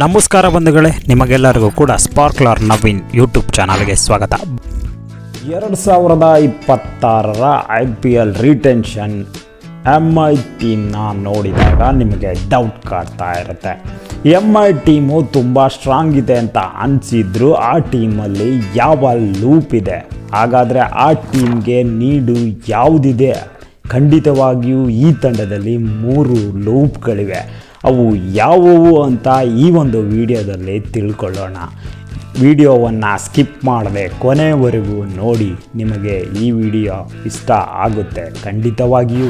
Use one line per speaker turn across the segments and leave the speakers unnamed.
ನಮಸ್ಕಾರ ಬಂಧುಗಳೇ, ನಿಮಗೆಲ್ಲರಿಗೂ ಕೂಡ ಸ್ಪಾರ್ಕ್ಲರ್ ನವೀನ್ ಯೂಟ್ಯೂಬ್ ಚಾನಲ್ಗೆ ಸ್ವಾಗತ. ಎರಡು ಸಾವಿರದ ಇಪ್ಪತ್ತಾರರ I P L retention M I ಟೀಮ್ನ ನೋಡಿದಾಗ ನಿಮಗೆ ಡೌಟ್ ಕಾಡ್ತಾ ಇರುತ್ತೆ. ಎಂ ಐ ಟೀಮು ತುಂಬ ಸ್ಟ್ರಾಂಗ್ ಇದೆ ಅಂತ ಅನಿಸಿದ್ರು, ಆ ಟೀಮಲ್ಲಿ ಯಾವ ಲೂಪ್ ಇದೆ? ಹಾಗಾದರೆ ಆ ಟೀಮ್ಗೆ ನೀಡು ಯಾವುದಿದೆ? ಖಂಡಿತವಾಗಿಯೂ ಈ ತಂಡದಲ್ಲಿ ಮೂರು ಲೂಪ್ಗಳಿವೆ ಅವು ಯಾವುವು ಅಂತ ಈ ಒಂದು ವಿಡಿಯೋದಲ್ಲಿ ತಿಳ್ಕೊಳ್ಳೋಣ. ವಿಡಿಯೋವನ್ನು ಸ್ಕಿಪ್ ಮಾಡದೆ ಕೊನೆವರೆಗೂ ನೋಡಿ, ನಿಮಗೆ ಈ ವಿಡಿಯೋ ಇಷ್ಟ ಆಗುತ್ತೆ ಖಂಡಿತವಾಗಿಯೂ.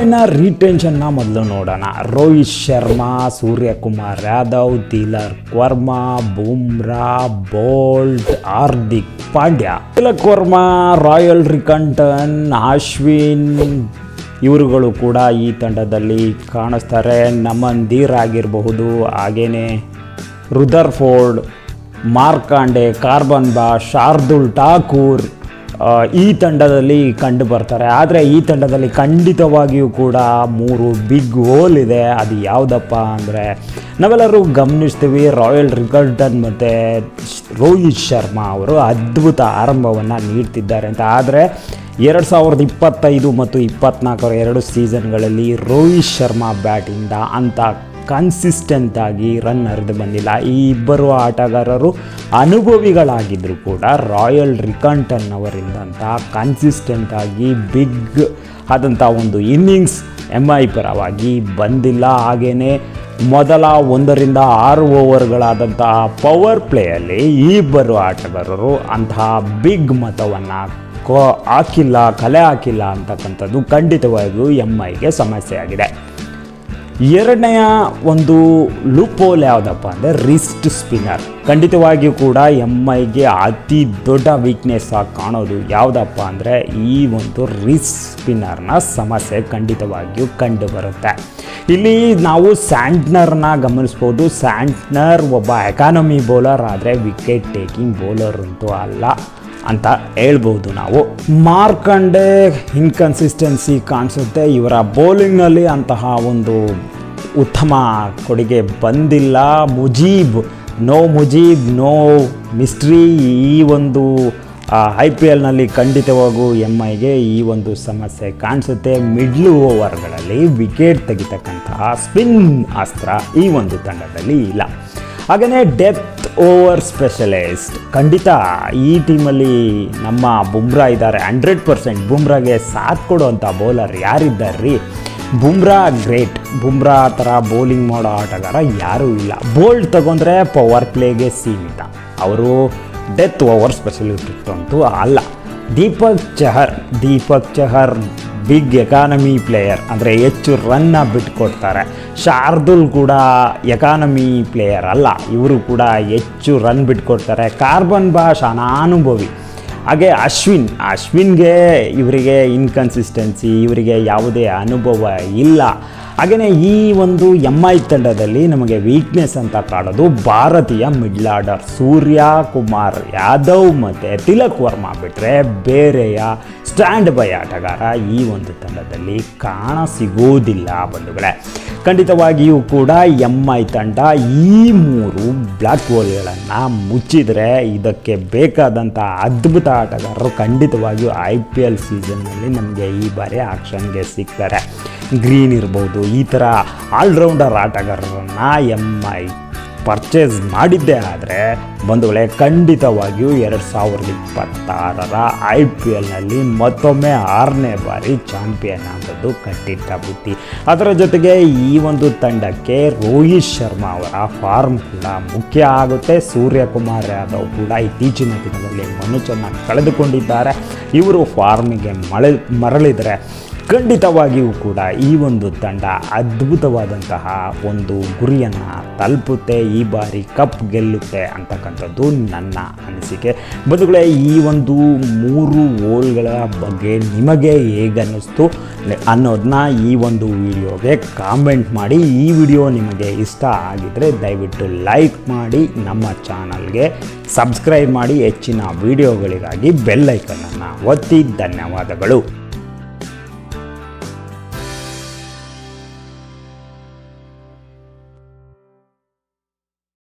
ಇನ್ನು ರೀಟೆನ್ಷನ್ನ ಮೊದಲು ನೋಡೋಣ. Rohit Sharma, Suryakumar Yadav Tilak Varma, Bumrah, Boult, Hardik Pandya. Tilak Varma, Ryan Rickelton Ashwin ಇವರುಗಳು ಕೂಡ ಈ ತಂಡದಲ್ಲಿ ಕಾಣಿಸ್ತಾರೆ ನಮನ್ ಆಗಿರಬಹುದು ರುದರ್ ಫೋರ್ಡ್ ಮಾರ್ಕಾಂಡೆ ಕಾರ್ಬನ್ ಬಾ ಶಾರ್ದುಲ್ ಠಾಕೂರ್ ಈ ತಂಡದಲ್ಲಿ ಕಂಡು ಬರ್ತಾರೆ ಆದರೆ ಈ ತಂಡದಲ್ಲಿ ಖಂಡಿತವಾಗಿಯೂ ಕೂಡ ಮೂರು ಬಿಗ್ ಹೋಲ್ ಇದೆ. ಅದು ಯಾವುದಪ್ಪ ಅಂದರೆ ನಾವೆಲ್ಲರೂ ಗಮನಿಸ್ತೀವಿ, ರಾಯಲ್ ರಿಕಲ್ಟನ್ ಮತ್ತು ರೋಹಿತ್ ಶರ್ಮಾ ಅವರು ಅದ್ಭುತ ಆರಂಭವನ್ನು ನೀಡ್ತಿದ್ದಾರೆ ಅಂತ. ಆದರೆ ಎರಡು ಸಾವಿರದ ಇಪ್ಪತ್ತೈದು ಮತ್ತು ಇಪ್ಪತ್ನಾಲ್ಕರ ಎರಡು ಸೀಸನ್ಗಳಲ್ಲಿ ರೋಹಿತ್ ಶರ್ಮಾ ಬ್ಯಾಟಿಂದ ಅಂತ ಕನ್ಸಿಸ್ಟೆಂಟ್ ಆಗಿ ರನ್ ಹರಿದು ಬಂದಿಲ್ಲ. ಈ ಇಬ್ಬರು ಆಟಗಾರರು ಅನುಭವಿಗಳಾಗಿದ್ದರೂ ಕೂಡ ರಾಯಲ್ ರಿಕಂಟನ್ ಅವರಿಂದಂಥ ಕನ್ಸಿಸ್ಟೆಂಟ್ ಆಗಿ ಬಿಗ್ ಆದಂಥ ಒಂದು ಇನ್ನಿಂಗ್ಸ್ ಎಂ ಐ ಪರವಾಗಿ ಬಂದಿಲ್ಲ. ಹಾಗೆಯೇ ಮೊದಲ ಒಂದರಿಂದ ಆರು ಓವರ್ಗಳಾದಂತಹ ಪವರ್ ಪ್ಲೇಯಲ್ಲಿ ಈ ಇಬ್ಬರು ಆಟಗಾರರು ಅಂತಹ ಬಿಗ್ ಮೊತ್ತವನ್ನು ಕೋ ಹಾಕಿಲ್ಲ, ಕಲೆ ಹಾಕಿಲ್ಲ ಅಂತಕ್ಕಂಥದ್ದು ಖಂಡಿತವಾಗಿಯೂ ಎಂ ಐಗೆ ಸಮಸ್ಯೆ ಆಗಿದೆ ಎರಡನೆಯ ಒಂದು ಲೂಪೋಲ್ ಯಾವುದಪ್ಪ ಅಂದರೆ ರಿಸ್ಟ್ ಸ್ಪಿನ್ನರ್. ಖಂಡಿತವಾಗಿಯೂ ಕೂಡ ಎಂ ಐಗೆ ಅತಿ ದೊಡ್ಡ ವೀಕ್ನೆಸ್ ಆಗಿ ಕಾಣೋದು ಯಾವುದಪ್ಪ ಅಂದರೆ ಈ ಒಂದು ರಿಸ್ಟ್ ಸ್ಪಿನ್ನರ್ನ ಸಮಸ್ಯೆ ಖಂಡಿತವಾಗಿಯೂ ಕಂಡು ಬರುತ್ತೆ ಇಲ್ಲಿ ನಾವು ಸ್ಯಾಂಟ್ನರ್ನ ಗಮನಿಸ್ಬೋದು. ಸ್ಯಾಂಟ್ನರ್ ಒಬ್ಬ ಎಕಾನಮಿ ಬೌಲರ್ ಆದರೆ ವಿಕೆಟ್ ಟೇಕಿಂಗ್ ಬೌಲರ್ ಅಂತೂ ಅಲ್ಲ. ಅಂತ ಹೇಳ್ಬೋದು ನಾವು. ಮಾರ್ಕಂಡೆ ಇನ್ಕನ್ಸಿಸ್ಟೆನ್ಸಿ ಕಾಣಿಸುತ್ತೆ. ಇವರ ಬೌಲಿಂಗ್ನಲ್ಲಿ ಅಂತಹ ಒಂದು ಉತ್ತಮ ಕೊಡುಗೆ ಬಂದಿಲ್ಲ. Mujeeb, no Mujeeb, no mystery ಈ ಒಂದು ಐ ಪಿ ಎಲ್ನಲ್ಲಿ ಖಂಡಿತವಾಗೂ ಎಂ ಐಗೆ ಈ ಒಂದು ಸಮಸ್ಯೆ ಕಾಣಿಸುತ್ತೆ. ಮಿಡ್ಲು ಓವರ್ಗಳಲ್ಲಿ ವಿಕೆಟ್ ತೆಗಿತಕ್ಕಂತಹ ಸ್ಪಿನ್ ಅಸ್ತ್ರ ಈ ಒಂದು ತಂಡದಲ್ಲಿ ಇಲ್ಲ. ಹಾಗೆಯೇ ಡೆತ್ ಓವರ್ ಸ್ಪೆಷಲಿಸ್ಟ್. ಖಂಡಿತ ಈ ಟೀಮಲ್ಲಿ ನಮ್ಮ ಬುಮ್ರಾ ಇದ್ದಾರೆ. ಹಂಡ್ರೆಡ್ ಪರ್ಸೆಂಟ್ ಬುಮ್ರಾಗೆ ಸಾಥ್ ಕೊಡುವಂಥ ಬೌಲರ್ ಯಾರಿದ್ದಾರೆ ರೀ ಬುಮ್ರಾ ಗ್ರೇಟ್. ಬುಮ್ರಾ ಥರ ಬೌಲಿಂಗ್ ಮಾಡೋ ಆಟಗಾರ ಯಾರೂ ಇಲ್ಲ. ಬೋಲ್ಡ್ ತಗೊಂಡ್ರೆ ಪವರ್ ಪ್ಲೇಗೆ ಸೀಮಿತ. ಅವರು ಡೆತ್ ಓವರ್ ಸ್ಪೆಷಲಿಸ್ಟ್ ಅಂತೂ ಅಲ್ಲ. Deepak Chahar. Deepak Chahar big economy player ಅಂದರೆ ಹೆಚ್ಚು ರನ್ನ ಬಿಟ್ಕೊಡ್ತಾರೆ. ಶಾರ್ದುಲ್ ಕೂಡ ಎಕಾನಮಿ ಪ್ಲೇಯರ್ ಅಲ್ಲ, ಇವರು ಕೂಡ ಹೆಚ್ಚು ರನ್ ಬಿಟ್ಕೊಡ್ತಾರೆ. ಕಾರ್ಬನ್ ಬಾಷ್ ಅನಾನುಭವಿ. ಹಾಗೆ ಅಶ್ವಿನ್, ಅಶ್ವಿನ್ಗೆ ಇವರಿಗೆ ಇನ್ಕನ್ಸಿಸ್ಟೆನ್ಸಿ ಇವರಿಗೆ ಯಾವುದೇ ಅನುಭವ ಇಲ್ಲ. ಹಾಗೆಯೇ ಈ ಒಂದು ಎಂ ಐ ತಂಡದಲ್ಲಿ ನಮಗೆ ವೀಕ್ನೆಸ್ ಅಂತ ಕಾಡೋದು ಭಾರತೀಯ ಮಿಡ್ಲ್ ಆರ್ಡರ್ ಸೂರ್ಯ ಕುಮಾರ್ ಯಾದವ್ ಮತ್ತು ತಿಲಕ್ ವರ್ಮಾ ಬಿಟ್ಟರೆ ಬೇರೆಯ ಸ್ಟ್ಯಾಂಡ್ ಬೈ ಆಟಗಾರ ಈ ಒಂದು ತಂಡದಲ್ಲಿ ಕಾಣ ಸಿಗೋದಿಲ್ಲ ಬಂಧುಗಳೇ. ಖಂಡಿತವಾಗಿಯೂ ಕೂಡ ಎಂ ಐ ತಂಡ ಈ ಮೂರು ಬ್ಲ್ಯಾಕ್ ಹೋಲ್ಗಳನ್ನು ಮುಚ್ಚಿದರೆ ಇದಕ್ಕೆ ಬೇಕಾದಂಥ ಅದ್ಭುತ ಆಟಗಾರರು ಖಂಡಿತವಾಗಿಯೂ ಐ ಪಿ ಎಲ್ ಸೀಸನ್ನಲ್ಲಿ ನಮಗೆ ಈ ಬಾರಿ ಆಕ್ಷನ್ಗೆ ಸಿಗ್ತಾರೆ. ಗ್ರೀನ್ ಇರ್ಬೋದು, ಈ ಥರ ಆಲ್ರೌಂಡರ್ ಆಟಗಾರರನ್ನು ಎಂ ಐ ಪರ್ಚೇಸ್ ಮಾಡಿದ್ದೇ ಆದರೆ ಬಂಧುಗಳೇ, ಖಂಡಿತವಾಗಿಯೂ ಎರಡು ಸಾವಿರದ ಇಪ್ಪತ್ತಾರರ ಐ ಪಿ ಎಲ್ನಲ್ಲಿ ಮತ್ತೊಮ್ಮೆ ಆರನೇ ಬಾರಿ ಚಾಂಪಿಯನ್ ಆಗೋದು ಕಟ್ಟಿಟ್ಟ ಬುತ್ತಿ ಅದರ ಜೊತೆಗೆ ಈ ಒಂದು ತಂಡಕ್ಕೆ ರೋಹಿತ್ ಶರ್ಮಾ ಅವರ ಫಾರ್ಮ್ ಕೂಡ ಮುಖ್ಯ ಆಗುತ್ತೆ. ಸೂರ್ಯಕುಮಾರ್ ಯಾದವ್ ಕೂಡ ಇತ್ತೀಚಿನ ದಿನದಲ್ಲಿ ಮನುಷ್ಯನ ಕಳೆದುಕೊಂಡಿದ್ದಾರೆ. ಇವರು ಫಾರ್ಮಿಗೆ ಮಳೆ, ಮರಳಿದರೆ ಖಂಡಿತವಾಗಿಯೂ ಕೂಡ ಈ ಒಂದು ತಂಡ ಅದ್ಭುತವಾದಂತಹ ಒಂದು ಗುರಿಯನ್ನು ತಲುಪುತ್ತೆ, ಈ ಬಾರಿ ಕಪ್ ಗೆಲ್ಲುತ್ತೆ ಅಂತಕ್ಕಂಥದ್ದು ನನ್ನ ಅನಿಸಿಕೆ. ಬಂಧುಗಳೇ, ಈ ಒಂದು ಮೂರು ಓಲ್ಗಳ ಬಗ್ಗೆ ನಿಮಗೆ ಹೇಗನ್ನಿಸ್ತು ಅನ್ನೋದನ್ನ ಈ ಒಂದು ವಿಡಿಯೋಗೆ ಕಾಮೆಂಟ್ ಮಾಡಿ. ಈ ವಿಡಿಯೋ ನಿಮಗೆ ಇಷ್ಟ ಆಗಿದ್ದರೆ ದಯವಿಟ್ಟು ಲೈಕ್ ಮಾಡಿ, ನಮ್ಮ ಚಾನಲ್ಗೆ ಸಬ್ಸ್ಕ್ರೈಬ್ ಮಾಡಿ, ಹೆಚ್ಚಿನ ವಿಡಿಯೋಗಳಿಗಾಗಿ ಬೆಲ್ಲೈಕನನ್ನು ಒತ್ತಿ. ಧನ್ಯವಾದಗಳು.